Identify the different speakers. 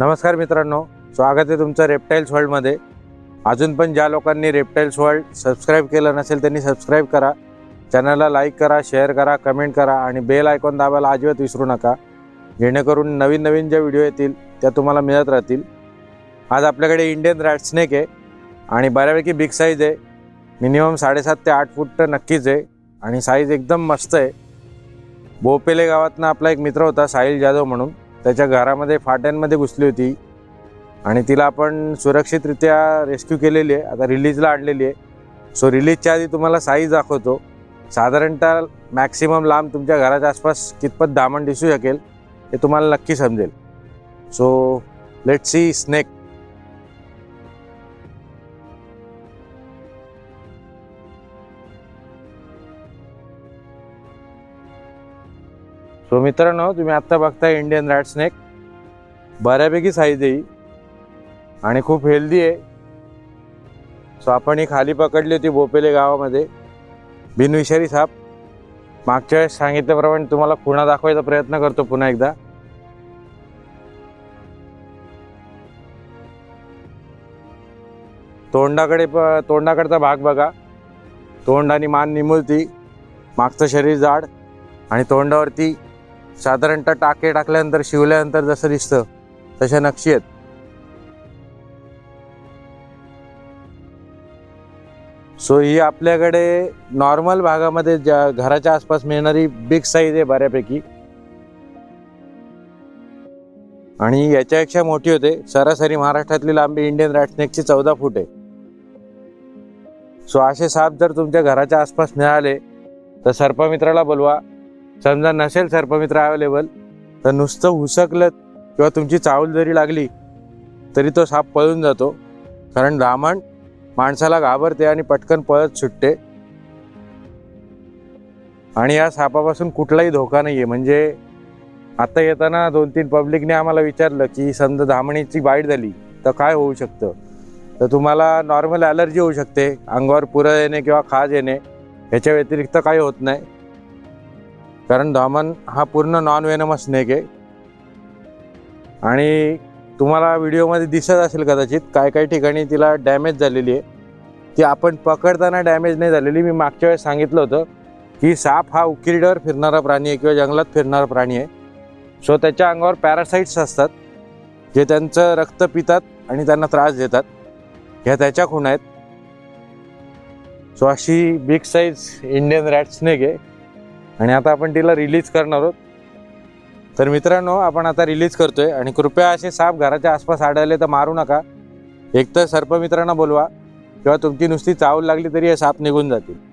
Speaker 1: नमस्कार मित्रांनो स्वागत आहे तुमचं रेप्टाईल्स वर्ल्डमध्ये अजून पण ज्या लोकांनी रेप्टाईल्स वर्ल्ड सबस्क्राईब केलं नसेल त्यांनी सबस्क्राईब करा. चॅनलला लाईक करा शेअर करा कमेंट करा आणि बेल आयकॉन दाबायला अजिबात विसरू नका. जेणेकरून नवीन नवीन ज्या व्हिडिओ येतील त्या तुम्हाला मिळत राहतील. आज आपल्याकडे इंडियन रॅट स्नेक आहे आणि बऱ्यापैकी बिग साईज आहे. मिनिमम साडेसात ते आठ फूट तर नक्कीच आहे आणि साईज एकदम मस्त आहे. बोपेले गावातनं आपला एक मित्र होता साहिल जाधव म्हणून. त्याच्या घरामध्ये फाट्यांमध्ये घुसली होती. आणि तिला आपण सुरक्षितरित्या रेस्क्यू केलेली आहे. आता रिलीजला आणलेली आहे. सो रिलीजच्या आधी तुम्हाला साईज दाखवतो. साधारणतः मॅक्सिमम लांब तुमच्या घराच्या आसपास कितपत दामण दिसू शकेल हे तुम्हाला नक्की समजेल. So let see snake so मित्रांनो तुम्ही आत्ता बघताय इंडियन रॅट स्नेक बऱ्यापैकी साईज आहे आणि खूप हेल्दी आहे. सो आपण ही खाली पकडली होती बोपेले गावामध्ये. बिनविषारी साप. मागच्या वेळेस सांगितल्याप्रमाणे तुम्हाला खुणा दाखवायचा प्रयत्न करतो पुन्हा एकदा. तोंडाकडे प तोंडाकडचा भाग बघा. तोंड आणि मान निमुळती. मागचं शरीर जाड. आणि तोंडावरती साधारणतः टाके टाकल्यानंतर शिवल्यानंतर जसं दिसतं तशा नक्षी आहेत. सो ही आपल्याकडे नॉर्मल भागामध्ये ज्या घराच्या आसपास मिळणारी बिग साईज आहे बऱ्यापैकी. आणि याच्यापेक्षा मोठी होते. सरासरी महाराष्ट्रातली लांबी इंडियन रॅटनेकची चौदा फूट आहे. सो असे साप जर तुमच्या घराच्या आसपास मिळाले तर सर्पमित्राला बोलवा. समजा नसेल सर्पमित्र अवेलेबल तर नुसतं हुसकलं किंवा तुमची चावल जरी लागली तरी तो साप पळून जातो. कारण रामण माणसाला घाबरते आणि पटकन पळत सुटते. आणि या सापापासून कुठलाही धोका नाही आहे म्हणजे आता येताना दोन तीन पब्लिकने आम्हाला विचारलं की समजा धामणीची बाईट झाली तर काय होऊ शकतं? तर तुम्हाला नॉर्मल ॲलर्जी होऊ शकते. अंगावर पुरं येणे किंवा खाज येणे ह्याच्या व्यतिरिक्त काही होत नाही. कारण दामन हा पूर्ण नॉन वेनमस स्नेक आहे. आणि तुम्हाला व्हिडिओमध्ये दिसत असेल कदाचित काय काय ठिकाणी तिला डॅमेज झालेली आहे. ती आपण पकडताना डॅमेज नाही झालेली. मी मागच्या वेळेस सांगितलं होतं की साप हा उकिरड्यावर फिरणारा प्राणी आहे किंवा जंगलात फिरणारा प्राणी आहे. सो त्याच्या अंगावर पॅरासाईट्स असतात जे त्यांचं रक्त पितात आणि त्यांना त्रास देतात. ह्या त्याच्या खूण आहेत. सो अशी big size Indian rat snake आहे. आणि आता आपण तिला रिलीज करणार आहोत. तर मित्रांनो आपण आता रिलीज करतोय आणि कृपया असे साप घराच्या आसपास आढळले तर मारू नका. एकतर सर्पमित्रांना बोलवा किंवा तुमची नुसती चावल लागली तरी हे साप निघून जातील.